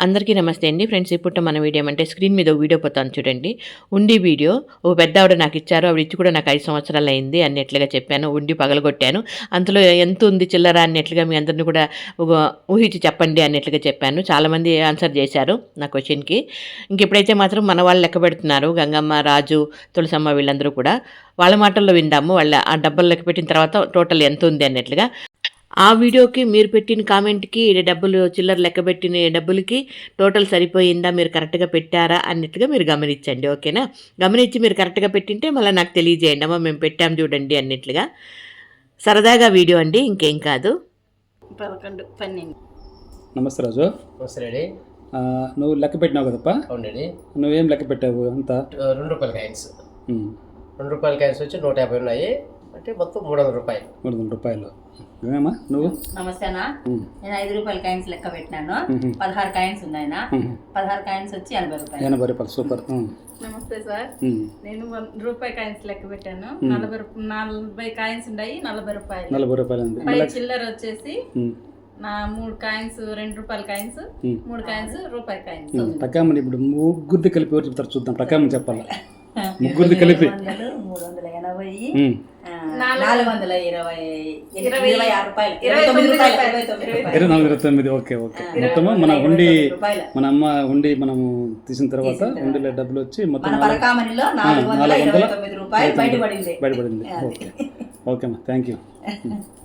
అందరికీ నమస్తే అండి. ఫ్రెండ్స్ ఇప్పుడు మన వీడియో అంటే స్క్రీన్ మీద ఒక వీడియో పోతాను చూడండి. ఉండి వీడియో ఓ పెద్ద ఆవిడ నాకు ఇచ్చారు ఆవిడ ఇచ్చి కూడా నాకు ఐదు సంవత్సరాలు అయింది అన్నట్లుగా చెప్పాను. ఉండి పగలగొట్టాను. అందులో ఎంత ఉంది చిల్లర అన్నట్లుగా మీ అందరిని కూడా ఊహించి చెప్పండి అన్నట్లుగా చెప్పాను. చాలామంది ఆన్సర్ చేశారు నా క్వశ్చన్కి. ఇంకెప్పుడైతే మాత్రం మన వాళ్ళు లెక్క పెడుతున్నారు గంగమ్మ రాజు తులసమ్మ వీళ్ళందరూ కూడా వాళ్ళ మాటల్లో విందాము. వాళ్ళ ఆ డబ్బులు లెక్క పెట్టిన తర్వాత టోటల్ ఎంత ఉంది అన్నట్లుగా ఆ వీడియోకి మీరు పెట్టిన కామెంట్కి డబ్బులు చిల్లర లెక్క పెట్టిన డబ్బులకి టోటల్ సరిపోయిందా? మీరు కరెక్ట్గా పెట్టారా? అన్నట్టుగా మీరు గమనించండి ఓకేనా? గమనించి మీరు కరెక్ట్గా పెట్టింటే మళ్ళీ నాకు తెలియజేయండి. అమ్మా మేము పెట్టాం చూడండి అన్నట్లుగా. సరదాగా వీడియో అండి ఇంకేం కాదు. పదకొండు పన్నెండు. నమస్తే రాజు. ఆ, నువ్వు లెక్క పెట్టినావు కదప్ప? అవునండి నువ్వేం లెక్క పెట్టావు అంతా? రెండు రూపాయల కాయిన్స్. రెండు రూపాయల కాయిన్స్ వచ్చి నూట యాభై ఉన్నాయి. అంటే మొత్తం మూడు వందల రూపాయలు. మూడు వందల రూపాయలు నువ్వు నమస్తేనా నేను ఐదు రూపాయల కాయిన్స్ లెక్క పెట్టినాను. పదహారు కాయిన్స్ ఉన్నాయన పదహారు కాయిన్స్ వచ్చి ఎనభై రూపాయలు. ఎనభై రూపాయలు సూపర్. నమస్తే సార్. నేను వన్ రూపాయి కాయిన్స్ లెక్క పెట్టాను. నలభై నలభై కాయిన్స్ ఉన్నాయి నలభై రూపాయలు. నలభై రూపాయలు ఉంది. పై మళ్ళా చిల్లర వచ్చేసి నా మూడు కాయిన్స్ రెండు రూపాయల కాయిన్స్ మూడు కాయిన్స్ రూపాయి కాయిన్స్. ప్రకామని ఇప్పుడు ముగ్గురిది కలిపి ఎవరు చెప్తారు చూద్దాం. ప్రకామని చెప్పాలి? ముగ్గురిది కలిపి. మూడు వందల ఎనభై నాలుగు వందల ఇరవై ఇరవై- ఇరవై ఆరు రూపాయలు. ఇరవై ఇరవై తొమ్మిది తొమ్మిది రూపాయలు రూపాయలు. ఇరవై తొమ్మిది ఇరవై రూపాయలు. ఇరవై నాలుగు ఇరవై తొమ్మిది ఓకే ఓకే. మొత్తము మన ఉండి మన అమ్మ ఉండి మనము తీసిన తర్వాత. ఉండిలో డబ్బులు వచ్చి మొత్తం మన పరకామణిలో నాలుగు వందల ఇరవై తొమ్మిది రూపాయలు బయటపడింది. ఓకే. ఓకే అమ్మా. Thank you